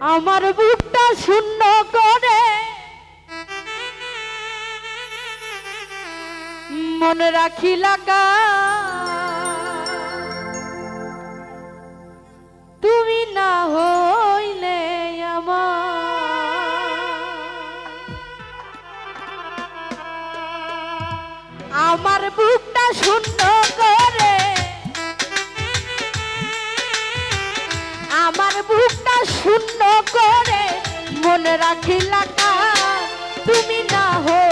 আমার বুকটা শূন্য করে। মনে রাখি লাগা তুমি না হইলে আমার বুকটা শূন্য মনে রাখিলা তুমি না হো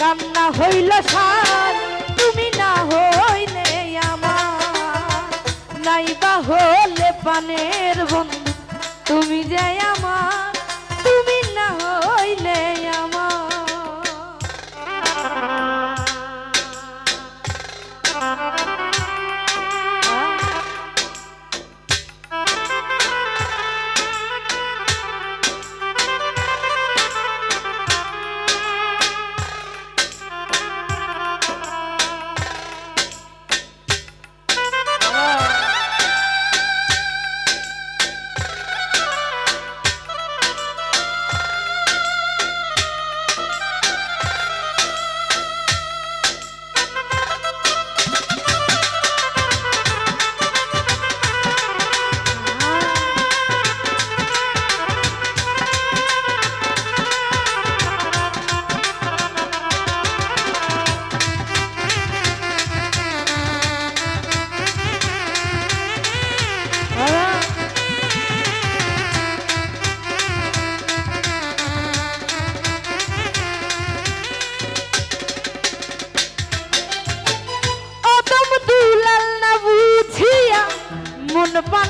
কান্না হইল সার তুমি না হইলে আমার। নাইবা হলে পানের বন্ধু তুমি যে আমার।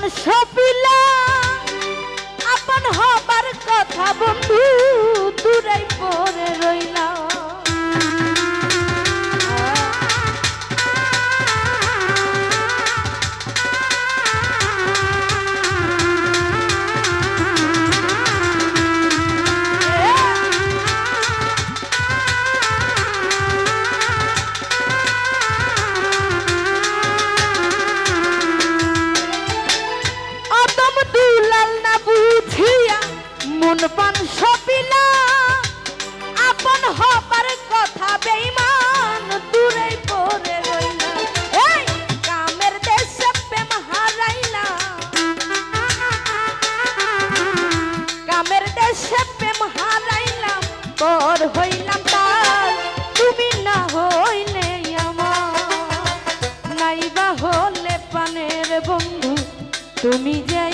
মন সপিলা। আপন হবার কথা বন্ধু দূরে পরে রইলা পান সপিলা। আপন হবার কথা বেইমান দূরে পড়ে রইলা। এই কামের দেশে প্রেম হারাইলা। কামের দেশে প্রেম হারাইলাম তোর হইলাম তার। তুমি না হইলে আমার। নাইবা হলে পানের বন্ধু। তুমি যে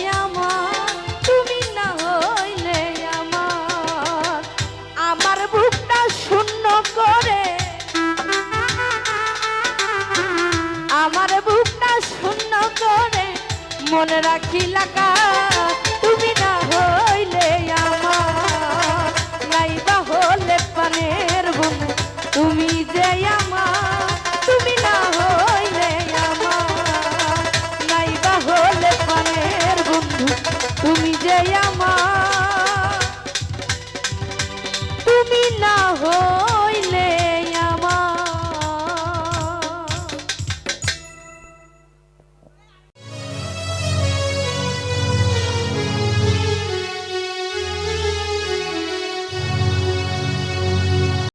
মনে রাখি লাগা তুমি না হইলে আমার নাইবা হলে পানের